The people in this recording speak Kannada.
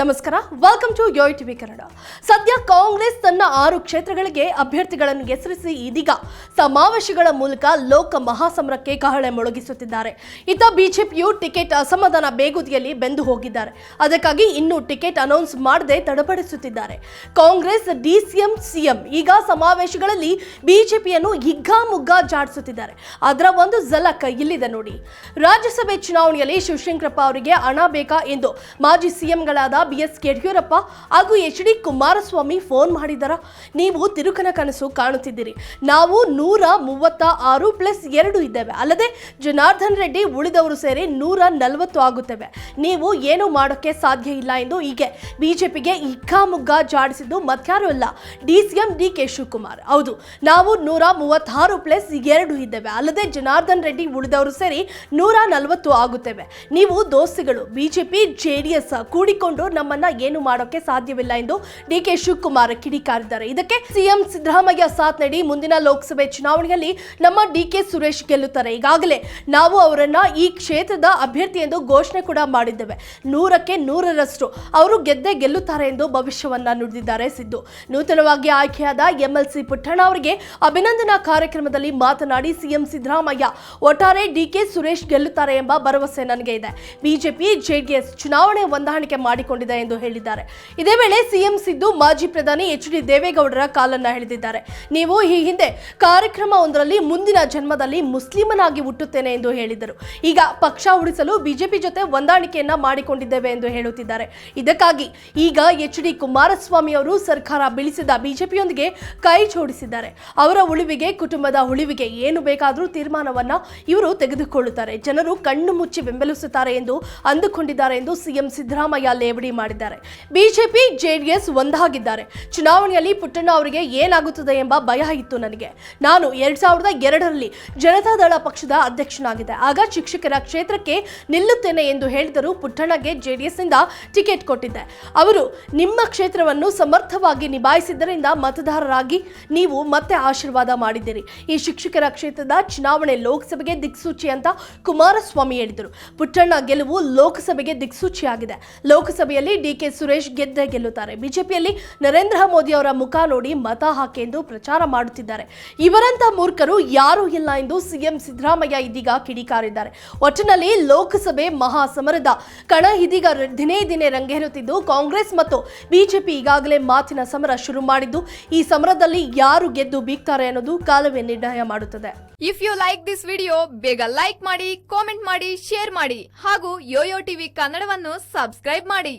ನಮಸ್ಕಾರ. Welcome to Yoyo TV Kannada ಸದ್ಯ ಕಾಂಗ್ರೆಸ್ ತನ್ನ ಆರು ಕ್ಷೇತ್ರಗಳಿಗೆ ಅಭ್ಯರ್ಥಿಗಳನ್ನು ಹೆಸರಿಸಿ ಇದೀಗ ಸಮಾವೇಶಗಳ ಮೂಲಕ ಲೋಕ ಮಹಾಸಮರಕ್ಕೆ ಕಹಳೆ ಮೊಳಗಿಸುತ್ತಿದ್ದಾರೆ. ಇತ್ತ ಬಿಜೆಪಿಯು ಟಿಕೆಟ್ ಅಸಮಾಧಾನ ಬೇಗುದಿಯಲ್ಲಿ ಬೆಂದು ಹೋಗಿದ್ದಾರೆ. ಅದಕ್ಕಾಗಿ ಇನ್ನೂ ಟಿಕೆಟ್ ಅನೌನ್ಸ್ ಮಾಡದೆ ತಡಪಡಿಸುತ್ತಿದ್ದಾರೆ. ಕಾಂಗ್ರೆಸ್ ಡಿಸಿಎಂ ಸಿಎಂ ಈಗ ಸಮಾವೇಶಗಳಲ್ಲಿ ಬಿಜೆಪಿಯನ್ನು ಹಿಗ್ಗಾಮುಗ್ಗಾ ಜಾಡಿಸುತ್ತಿದ್ದಾರೆ. ಅದರ ಒಂದು ಝಲಕ್ ಇಲ್ಲಿದೆ ನೋಡಿ. ರಾಜ್ಯಸಭೆ ಚುನಾವಣೆಯಲ್ಲಿ ಶಿವಶಂಕರಪ್ಪ ಅವರಿಗೆ ಹಣ ಬೇಕಾ ಎಂದು ಮಾಜಿ ಸಿಎಂಗಳಾದ ಬಿ ಎಸ್ ಯಡಿಯೂರಪ್ಪ ಹಾಗೂ ಎಚ್ ಡಿ ಕುಮಾರಸ್ವಾಮಿ ಫೋನ್ ಮಾಡಿದಾರ. ನೀವು ತಿರುಕನ ಕನಸು ಕಾಣುತ್ತಿದ್ದೀರಿ. ನಾವು ನೂರ ಮೂವತ್ತ ಆರು ಪ್ಲಸ್ ಎರಡು ಇದ್ದೇವೆ. ಅಲ್ಲದೆ ಜನಾರ್ದನ್ ರೆಡ್ಡಿ ಉಳಿದವರು ಸೇರಿ ನೂರ ನಲವತ್ತು ಆಗುತ್ತೇವೆ. ನೀವು ಏನು ಮಾಡೋಕ್ಕೆ ಸಾಧ್ಯ ಇಲ್ಲ ಎಂದು ಹೀಗೆ ಬಿಜೆಪಿಗೆ ಹಿಗ್ಗಾಮುಗ್ಗಾ ಜಾಡಿಸಿದ್ದು ಮತ್ಯಾರು ಅಲ್ಲ. D C M D K Shivakumar ಹೌದು, ನಾವು ನೂರ ಮೂವತ್ತಾರು ಪ್ಲಸ್ ಎರಡು ಇದ್ದೇವೆ. ಅಲ್ಲದೆ ಜನಾರ್ದನ್ ರೆಡ್ಡಿ ಉಳಿದವರು ಸೇರಿ ನೂರ ನಲವತ್ತು ಆಗುತ್ತೇವೆ. ನೀವು ದೋಸ್ತಿಗಳು, ಬಿಜೆಪಿ ಜೆಡಿಎಸ್ ಕೂಡಿಕೊಂಡು ನಮ್ಮನ್ನ ಏನು ಮಾಡೋಕೆ ಸಾಧ್ಯವಿಲ್ಲ ಎಂದು ಡಿ ಕೆ ಶಿವಕುಮಾರ್ ಕಿಡಿಕಾರಿದ್ದಾರೆ. ಇದಕ್ಕೆ ಸಿಎಂ ಸಿದ್ದರಾಮಯ್ಯ ಸಾಥ್ ನೀಡಿ ಮುಂದಿನ ಲೋಕಸಭೆ ಚುನಾವಣೆಯಲ್ಲಿ ನಮ್ಮ ಡಿ ಕೆ ಸುರೇಶ್ ಗೆಲ್ಲುತ್ತಾರೆ. ಈಗಾಗಲೇ ನಾವು ಅವರನ್ನ ಈ ಕ್ಷೇತ್ರದ ಅಭ್ಯರ್ಥಿ ಎಂದು ಘೋಷಣೆ ಕೂಡ ಮಾಡಿದ್ದೇವೆ. ನೂರಕ್ಕೆ ನೂರರಷ್ಟು ಅವರು ಗೆದ್ದೇ ಗೆಲ್ಲುತ್ತಾರೆ ಎಂದು ಭವಿಷ್ಯವನ್ನ ನುಡಿದಿದ್ದಾರೆ ಸಿದ್ದು. ನೂತನವಾಗಿ ಆಯ್ಕೆಯಾದ ಎಂಎಲ್ಸಿ ಪುಟ್ಟಣ್ಣ ಅವರಿಗೆ ಅಭಿನಂದನಾ ಕಾರ್ಯಕ್ರಮದಲ್ಲಿ ಮಾತನಾಡಿ ಸಿಎಂ ಸಿದ್ದರಾಮಯ್ಯ ಒಟ್ಟಾರೆ ಡಿ ಕೆ ಸುರೇಶ್ ಗೆಲ್ಲುತ್ತಾರೆ ಎಂಬ ಭರವಸೆ ನನಗೆ ಇದೆ. ಬಿಜೆಪಿ, ಜೆಡಿಎಸ್ ಚುನಾವಣೆ ಹೊಂದಾಣಿಕೆ ಮಾಡಿಕೊಂಡಿದೆ. ಎಂದು ಹೇಳಿದ್ದಾರೆ. ಇದೇ ವೇಳೆ ಸಿಎಂ ಸಿದ್ದು, ಮಾಜಿ ಪ್ರಧಾನಿ ಎಚ್ ಡಿ ದೇವೇಗೌಡರ ಕಾಲನ್ನ ಹಿಡಿದಿದ್ದಾರೆ ನೀವು ಈ ಹಿಂದೆ ಕಾರ್ಯಕ್ರಮ ಒಂದರಲ್ಲಿ ಮುಂದಿನ ಜನ್ಮದಲ್ಲಿ ಮುಸ್ಲಿಮನಾಗಿ ಹುಟ್ಟುತ್ತೇನೆ ಎಂದು ಹೇಳಿದರು ಈಗ ಪಕ್ಷ ಉಳಿಸಲು ಬಿಜೆಪಿ ಜೊತೆ ಹೊಂದಾಣಿಕೆಯನ್ನ ಮಾಡಿಕೊಂಡಿದ್ದೇವೆ ಎಂದು ಹೇಳುತ್ತಿದ್ದಾರೆ. ಇದಕ್ಕಾಗಿ ಈಗ ಎಚ್ ಡಿ ಕುಮಾರಸ್ವಾಮಿ ಅವರು ಸರ್ಕಾರ ಬೀಳಿಸಿದ ಬಿಜೆಪಿಯೊಂದಿಗೆ ಕೈ ಜೋಡಿಸಿದ್ದಾರೆ. ಅವರ ಉಳಿವಿಗೆ, ಕುಟುಂಬದ ಉಳಿವಿಗೆ ಏನು ಬೇಕಾದರೂ ತೀರ್ಮಾನವನ್ನ ಇವರು ತೆಗೆದುಕೊಳ್ಳುತ್ತಾರೆ. ಜನರು ಕಣ್ಣು ಮುಚ್ಚಿ ಬೆಂಬಲಿಸುತ್ತಾರೆ ಎಂದು ಅಂದುಕೊಂಡಿದ್ದಾರೆ ಎಂದು ಸಿಎಂ ಸಿದ್ದರಾಮಯ್ಯ ಲೇವಡಿ ಮಾಡಿದ್ದಾರೆ. ಬಿಜೆಪಿ, ಜೆಡಿಎಸ್ ಒಂದಾಗಿದ್ದಾರೆ. ಚುನಾವಣೆಯಲ್ಲಿ ಪುಟ್ಟಣ್ಣ ಅವರಿಗೆ ಏನಾಗುತ್ತದೆ ಎಂಬ ಭಯ ಇತ್ತು ನನಗೆ. ನಾನು ಎರಡ್ ಸಾವಿರದ ಎರಡರಲ್ಲಿ ಜನತಾದಳ ಪಕ್ಷದ ಅಧ್ಯಕ್ಷನಾಗಿದ್ದೆ. ಆಗ ಶಿಕ್ಷಕರ ಕ್ಷೇತ್ರಕ್ಕೆ ನಿಲ್ಲುತ್ತೇನೆ ಎಂದು ಹೇಳಿದರು ಪುಟ್ಟಣ್ಣಗೆ ಜೆಡಿಎಸ್ನಿಂದ ಟಿಕೆಟ್ ಕೊಟ್ಟಿದ್ದೆ. ಅವರು ನಿಮ್ಮ ಕ್ಷೇತ್ರವನ್ನು ಸಮರ್ಥವಾಗಿ ನಿಭಾಯಿಸಿದ್ದರಿಂದ ಮತದಾರರಾಗಿ ನೀವು ಮತ್ತೆ ಆಶೀರ್ವಾದ ಮಾಡಿದ್ದೀರಿ. ಈ ಶಿಕ್ಷಕರ ಕ್ಷೇತ್ರದ ಚುನಾವಣೆ ಲೋಕಸಭೆಗೆ ದಿಕ್ಸೂಚಿ ಅಂತ ಕುಮಾರಸ್ವಾಮಿ ಹೇಳಿದರು. ಪುಟ್ಟಣ್ಣ ಗೆಲುವು ಲೋಕಸಭೆಗೆ ದಿಕ್ಸೂಚಿಯಾಗಿದೆ. ಲೋಕಸಭೆಯಲ್ಲಿ ಡಿಕೆ ಸುರೇಶ್ ಗೆದ್ದೇ ಗೆಲ್ಲುತ್ತಾರೆ. ಬಿಜೆಪಿಯಲ್ಲಿ ನರೇಂದ್ರ ಮೋದಿ ಅವರ ಮುಖ ನೋಡಿ ಮತ ಹಾಕಿ ಎಂದು ಪ್ರಚಾರ ಮಾಡುತ್ತಿದ್ದಾರೆ. ಇವರಂತ ಮೂರ್ಖರು ಯಾರೂ ಇಲ್ಲ ಎಂದು ಸಿಎಂ ಸಿದ್ದರಾಮಯ್ಯ ಇದೀಗ ಕಿಡಿಕಾರಿದ್ದಾರೆ. ಒಟ್ಟಿನಲ್ಲಿ ಲೋಕಸಭೆ ಮಹಾ ಸಮರದ ಕಣ ಇದೀಗ ದಿನೇ ದಿನೇ ರಂಗೇರುತ್ತಿದ್ದು, ಕಾಂಗ್ರೆಸ್ ಮತ್ತು ಬಿಜೆಪಿ ಈಗಾಗಲೇ ಮಾತಿನ ಸಮರ ಶುರು ಮಾಡಿದ್ದು, ಈ ಸಮರದಲ್ಲಿ ಯಾರು ಗೆದ್ದು ಬೀಗ್ತಾರೆ ಅನ್ನೋದು ಕಾಲವೇ ನಿರ್ಣಯ ಮಾಡುತ್ತದೆ. If you like this video ಬೇಗ ಲೈಕ್ ಮಾಡಿ ಕಾಮೆಂಟ್ ಮಾಡಿ ಶೇರ್ ಮಾಡಿ ಹಾಗೂ ಯೋಯೋ ಟಿವಿ ಕನ್ನಡವನ್ನು ಸಬ್ಸ್ಕ್ರೈಬ್ ಮಾಡಿ.